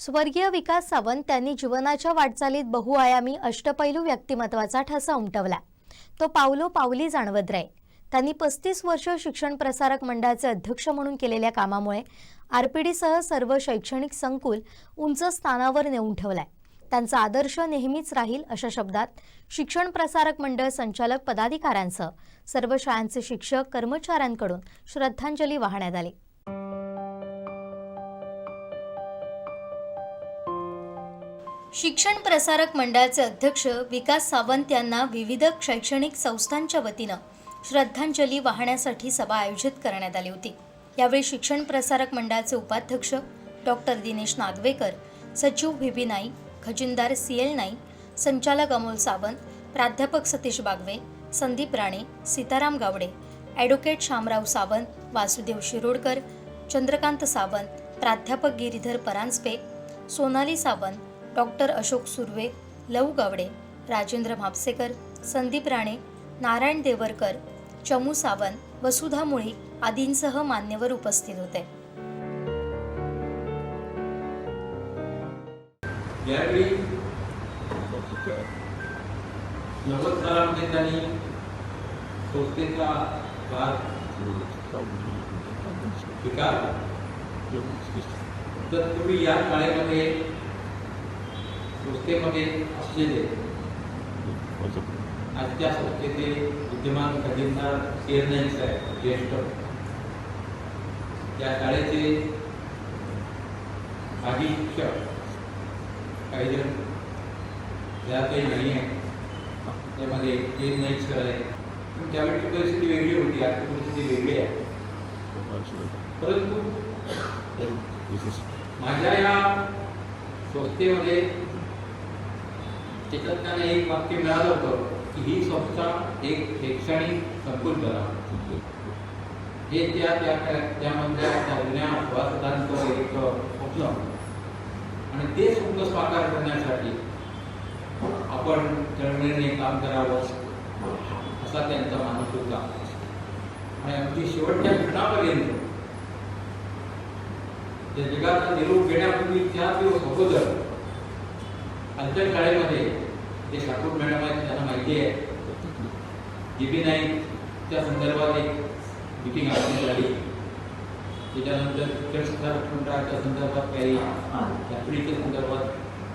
स्वर्गीय विकास सावंत त्यांनी जीवनाच्या वाटचालीत बहुआयामी अष्टपैलू व्यक्तिमत्वाचा ठसा उमटवला. तो पावलो पावली जाणवत राहील त्यांनी पस्तीस वर्ष शिक्षण प्रसारक मंडळाचे अध्यक्ष म्हणून केलेल्या कामामुळे आरपीडीसह सर्व शैक्षणिक संकुल उंच स्थानावर नेऊन ठेवलाय. त्यांचा आदर्श नेहमीच राहील अशा शब्दात शिक्षण प्रसारक मंडळ संचालक पदाधिकाऱ्यांसह सर्व शाळांचे शिक्षक कर्मचाऱ्यांकडून श्रद्धांजली वाहण्यात आली. शिक्षण प्रसारक मंडळाचे अध्यक्ष विकास सावंत यांना विविध शैक्षणिक संस्थांच्या वतीनं श्रद्धांजली वाहण्यासाठी सभा आयोजित करण्यात आली होती. यावेळी शिक्षण प्रसारक मंडळाचे उपाध्यक्ष डॉक्टर दिनेश नागवेकर सचिव व्ही. नाईक खजिनदार सी. एल. नाईक संचालक अमोल सावंत प्राध्यापक सतीश बागवे संदीप राणे सीताराम गावडे ॲडव्होकेट शामराव सावंत वासुदेव शिरोडकर चंद्रकांत सावंत प्राध्यापक गिरीधर परांजपे सोनाली सावंत डॉक्टर अशोक सुर्वे लव गावडे राजेंद्र म्हापसेकर संदीप राणे नारायण देवरकर चमू सावंत वसुधा मुळीक आदींसह मान्यवर उपस्थित होते. यावेळी नव्वद त्यांनी संस्थेचा भाग स्वीकारला तर तुम्ही या शाळेमध्ये संस्थेमध्ये असलेले आजच्या संस्थेचे विद्यमान खजिनदार शेर नाईक साहेब ज्येष्ठ. या शाळेचे माजी शिक्षक काही जण त्यातही नाही आहे त्यामध्ये ते नाही सर आहे पण त्यावेळची परिस्थिती वेगळी होती आजची परिस्थिती वेगळी आहे. परंतु माझ्या या संस्थेमध्ये त्याच्यात त्यांना एक वाक्य मिळालं होतं की ही संस्था एक शैक्षणिक संकुल करा हे त्या त्या त्यामधल्या त्या वासदांचं एक स्वप्न. आणि ते स्वप्न साकार करण्यासाठी आपण तळमळीने काम करावं असा त्यांचा मानस होता. आणि अगदी शेवटच्या क्षणापर्यंत त्या जगाचा निरोप घेण्यापूर्वी त्या दिवस अगोदर आमच्या शाळेमध्ये ते ठाकूर मॅडम आहेत त्यांना माहिती आहे. जी बी नाईक त्या संदर्भात एक मिटिंग आयोजित झाली. त्याच्यानंतर त्या संदर्भात काही यात्रेच्या संदर्भात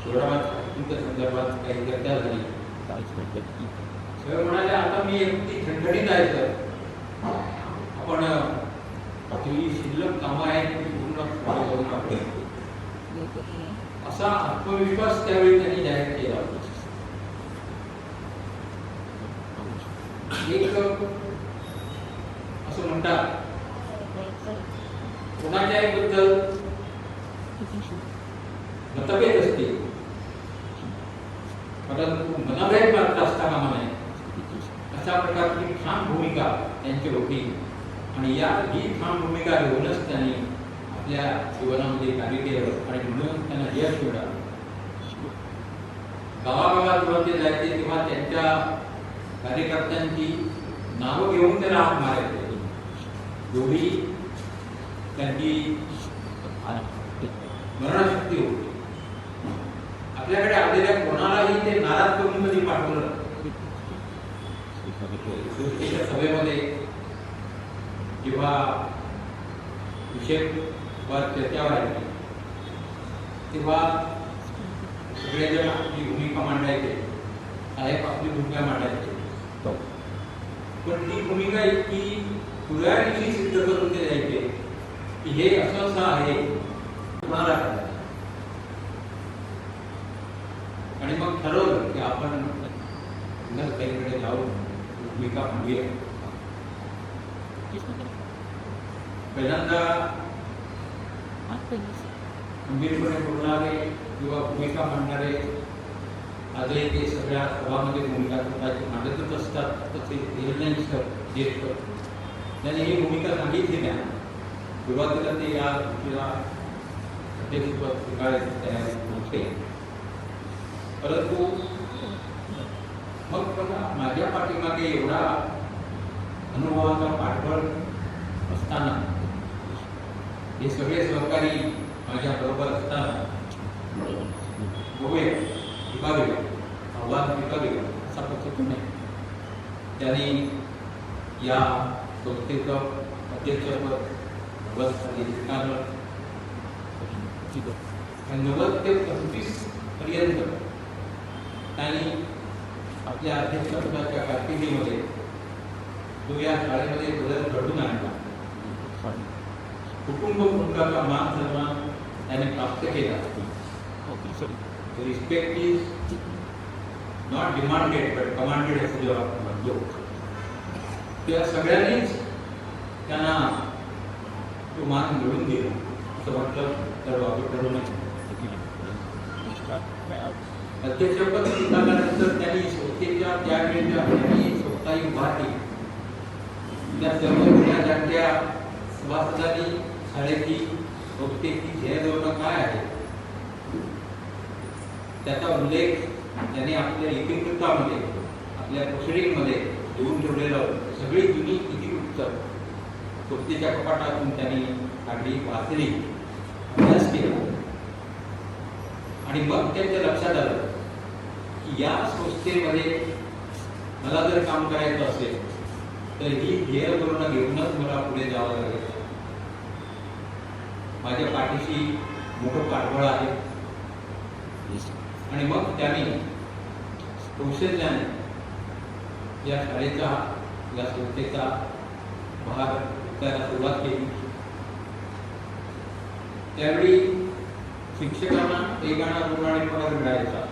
सोडावाच्या संदर्भात काही चर्चा झाली. सगळे म्हणाले आता मी अगदी खंडणीत आहे सर. आपण आपली शिल्लक कामं आहेत ती पूर्ण करून आपण असा आत्मविश्वास त्यावेळी त्यांनी जाहीर केला. एक असं म्हणतात कोणाच्याही बद्दल मतभेद असतील परंतु मनभेद मात्र असता. कामा नये अशा प्रकारची ठाम भूमिका त्यांची होती आणि या ही ठाम भूमिका घेऊनच त्यांनी आपल्या जीवनामध्ये कार्य केलं आणि म्हणून त्यांना यश मिळालं गावागावात जेव्हा ते जायचे तेव्हा त्यांच्या कार्यकर्त्यांची नावं घेऊन त्यांना हात मारायचे. एवढी त्यांची मरणशक्ती होती. आपल्याकडे आलेल्या कोणालाही ते नाराज करून कधी पाठवलं गोष्टीच्या सभेमध्ये किंवा विषय वर चर्चा व्हायची तेव्हा सगळेजण आपली भूमिका मांडायचे. साहेब आपली भूमिका मांडायचे. पण ती भूमिका इतकी पुराणीशी सिद्ध करून ते द्यायचे की हे असं असं आहे. तुम्हाला. आणि मग ठरवलं की आपण नर्सरीकडे जाऊन भूमिका मांडूया. पहिल्यांदा गंभीरपणे बोलणारे किंवा भूमिका मांडणारे आजही ते सगळ्या सभामध्ये भूमिका स्वतःची मांडतच असतात तसे निर्णय सर ज्येष्ठ त्यांनी ही। भूमिका सांगितली सुरुवातीला ते या गोष्टीला अध्यक्षपद स्वीकारायचे तयार नव्हते परंतु मग बघा माझ्या पाठीमागे एवढा अनुभवाचा पाठबळ असताना हे सगळे सहकारी दीपा बेगम आव्हान दीपा बेगम असा पद्धतीने त्यांनी या संस्थेचं अध्यक्षपद नव्वद अधिकार नव्वद ते पंचवीसपर्यंत त्यांनी आपल्या अध्यक्षपदाच्या कारकिर्दीमध्ये तो या शाळेमध्ये बदल घडून आणला. कुटुंब कुटुंबाचा मान सन्मान त्याने प्राप्त केला. So respect is not demanded but commanded असं जेव्हा आपण म्हणतो तेव्हा सगळ्यांनीच त्यांना तो मान मिळून दिला. असं म्हटलं तर वापर ठरू नये. अध्यक्षपद स्वीकारल्यानंतर त्यांनी संस्थेच्या त्यावेळेच्या त्यांनी स्वतःही उभारली त्या सर्व जुन्या जाणत्या सभासदांनी शाळेची संस्थेची ध्येय धोरणं काय आहे? त्याचा उल्लेख त्याने आपल्या इतिवृत्तामध्ये आपल्या प्रोसिडिंगमध्ये देऊन ठेवलेलं होतं. सगळी जुनी इतिवृत्त संस्थेच्या कपाटातून त्यांनी काढली वाचली अभ्यास केला. आणि मग त्यांच्या लक्षात आलं की या संस्थेमध्ये मला जर काम करायचं असेल तर ही ध्येय धोरणं घेऊनच मला पुढे जावं लागेल. माझ्या पाठीशी मोठं पाठबळ आहे. आणि मग त्यांनी कौशल्याने या शाळेचा या संस्थेचा भार करायला सुरुवात केली. त्यावेळी शिक्षकांना एक आणा पगार मिळायचा.